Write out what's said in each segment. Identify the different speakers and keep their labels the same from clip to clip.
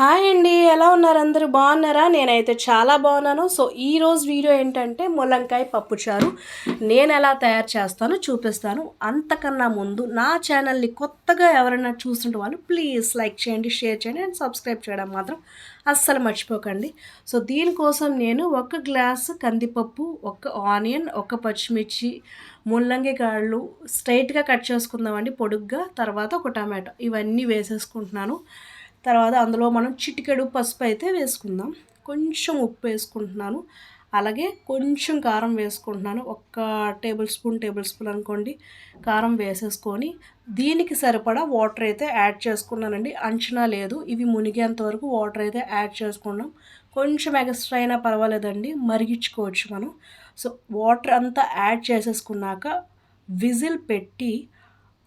Speaker 1: Hi అండి ఎలా ఉన్నారు అందరూ? బాగున్నారా? నేనైతే చాలా బాగున్నాను. సో ఈరోజు వీడియో ఏంటంటే ముల్లంకాయ పప్పుచారు నేను ఎలా తయారు చేస్తానో చూపిస్తాను. అంతకన్నా ముందు నా ఛానల్ని కొత్తగా ఎవరైనా చూస్తుంటే వాళ్ళు ప్లీజ్ లైక్ చేయండి షేర్ చేయండి అండ్ సబ్స్క్రైబ్ చేయడం మాత్రం అస్సలు మర్చిపోకండి. సో దీనికోసం నేను ఒక గ్లాస్ కందిపప్పు ఒక ఆనియన్ ఒక పచ్చిమిర్చి ముల్లంగి కాళ్ళు స్ట్రైట్గా కట్ చేసుకుందామండి పొడుగ్గా. తర్వాత ఒక టమాటో ఇవన్నీ వేసేసుకుంటున్నాను. తర్వాత అందులో మనం చిటికెడు పసుపు అయితే వేసుకుందాం. కొంచెం ఉప్పు వేసుకుంటున్నాను. అలాగే కొంచెం కారం వేసుకుంటున్నాను. ఒక్క టేబుల్ స్పూన్ టేబుల్ స్పూన్ అనుకోండి. కారం వేసేసుకొని దీనికి సరిపడా వాటర్ అయితే యాడ్ చేసుకున్నానండి. అంచనా లేదు. ఇవి మునిగేంత వరకు వాటర్ అయితే యాడ్ చేసుకున్నాం కొంచెం ఎక్స్ట్రా అయినా పర్వాలేదండి. మరిగించుకోవచ్చు మనం. సో వాటర్ అంతా యాడ్ చేసేసుకున్నాక విజిల్ పెట్టి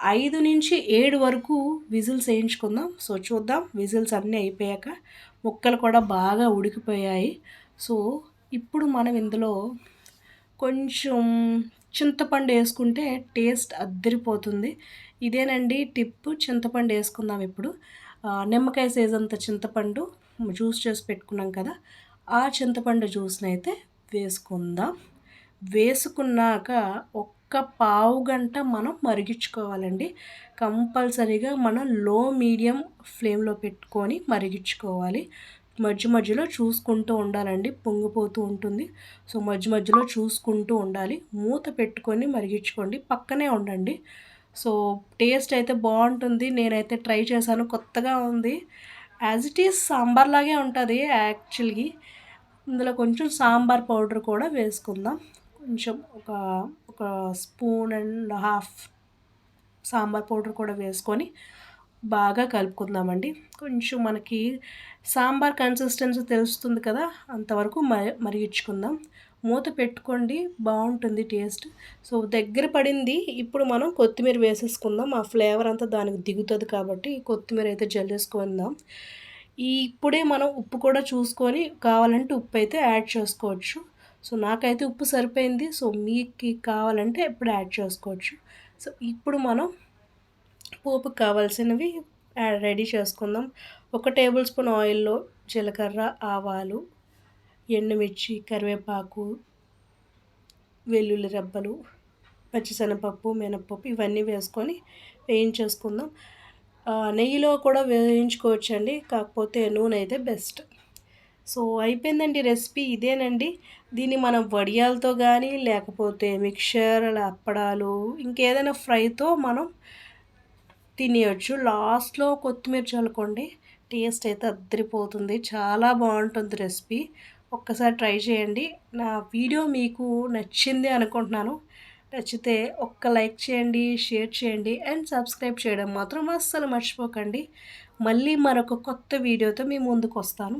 Speaker 1: ఐదు నుంచి ఏడు వరకు విజిల్స్ వేయించుకుందాం. సో చూద్దాం. విజిల్స్ అన్నీ అయిపోయాక ముక్కలు కూడా బాగా ఉడికిపోయాయి. సో ఇప్పుడు మనం ఇందులో కొంచెం చింతపండు వేసుకుంటే టేస్ట్ అద్దరిపోతుంది. ఇదేనండి టిప్. చింతపండు వేసుకుందాం ఇప్పుడు. నిమ్మకాయ సైజ్ అంత చింతపండు జ్యూస్ చేసి పెట్టుకున్నాం కదా ఆ చింతపండు జ్యూస్ని అయితే వేసుకుందాం. వేసుకున్నాక ఒక్క పావు గంట మనం మరిగించుకోవాలండి. కంపల్సరీగా మనం లో మీడియం ఫ్లేమ్లో పెట్టుకొని మరిగించుకోవాలి. మధ్య మధ్యలో చూసుకుంటూ ఉండాలండి. పొంగిపోతూ ఉంటుంది. సో మధ్య మధ్యలో చూసుకుంటూ ఉండాలి. మూత పెట్టుకొని మరిగించుకోండి. పక్కనే ఉండండి. సో టేస్ట్ అయితే బాగుంటుంది. నేనైతే ట్రై చేశాను. కొత్తగా ఉంది. యాజ్ ఇట్ ఈస్ సాంబార్ లాగే ఉంటుంది యాక్చువల్గా. ఇందులో కొంచెం సాంబార్ పౌడర్ కూడా వేసుకుందాం. కొంచెం ఒక ఒక spoon and half sambar powder కూడా వేసుకొని బాగా కలుపుకుందామండి. కొంచెం మనకి సాంబార్ కన్సిస్టెన్సీ తెలుస్తుంది కదా అంతవరకు మరి మరిగించుకుందాం. మూత పెట్టుకోండి బాగుంటుంది టేస్ట్. సో దగ్గర పడింది ఇప్పుడు మనం కొత్తిమీర వేసేసుకుందాం. ఆ ఫ్లేవర్ అంతా దానికి దిగుతుంది కాబట్టి కొత్తిమీర అయితే జల్లేసుకుందాం ఈ ఇప్పుడే మనం ఉప్పు కూడా చూసుకొని కావాలంటే ఉప్పు అయితే యాడ్ చేసుకోవచ్చు. సో నాకైతే ఉప్పు సరిపోయింది. సో మీకు కావాలంటే ఎప్పుడు యాడ్ చేసుకోవచ్చు. సో ఇప్పుడు మనం పోపుకి కావాల్సినవి రెడీ చేసుకుందాం. ఒక టేబుల్ స్పూన్ ఆయిల్లో జీలకర్ర ఆవాలు ఎండుమిర్చి కరివేపాకు వెల్లుల్లి రెబ్బలు పచ్చిశనగపప్పు మినపప్పు ఇవన్నీ వేసుకొని వేయించేసుకుందాం. నెయ్యిలో కూడా వేయించుకోవచ్చండి. కాకపోతే నూనె అయితే బెస్ట్. సో అయిపోయిందండి రెసిపీ ఇదేనండి. దీన్ని మనం వడియాలతో కానీ లేకపోతే మిక్చర్ అప్పడాలు ఇంకేదైనా ఫ్రైతో మనం తినేయచ్చు. లాస్ట్లో కొత్తిమీర చల్లుకోండి. టేస్ట్ అయితే అద్దరిపోతుంది. చాలా బాగుంటుంది రెసిపీ. ఒక్కసారి ట్రై చేయండి. నా వీడియో మీకు నచ్చింది అనుకుంటున్నాను. నచ్చితే ఒక్క లైక్ చేయండి షేర్ చేయండి అండ్ సబ్స్క్రైబ్ చేయడం మాత్రం అస్సలు మర్చిపోకండి. మళ్ళీ మరొక కొత్త వీడియోతో మీ ముందుకు వస్తాను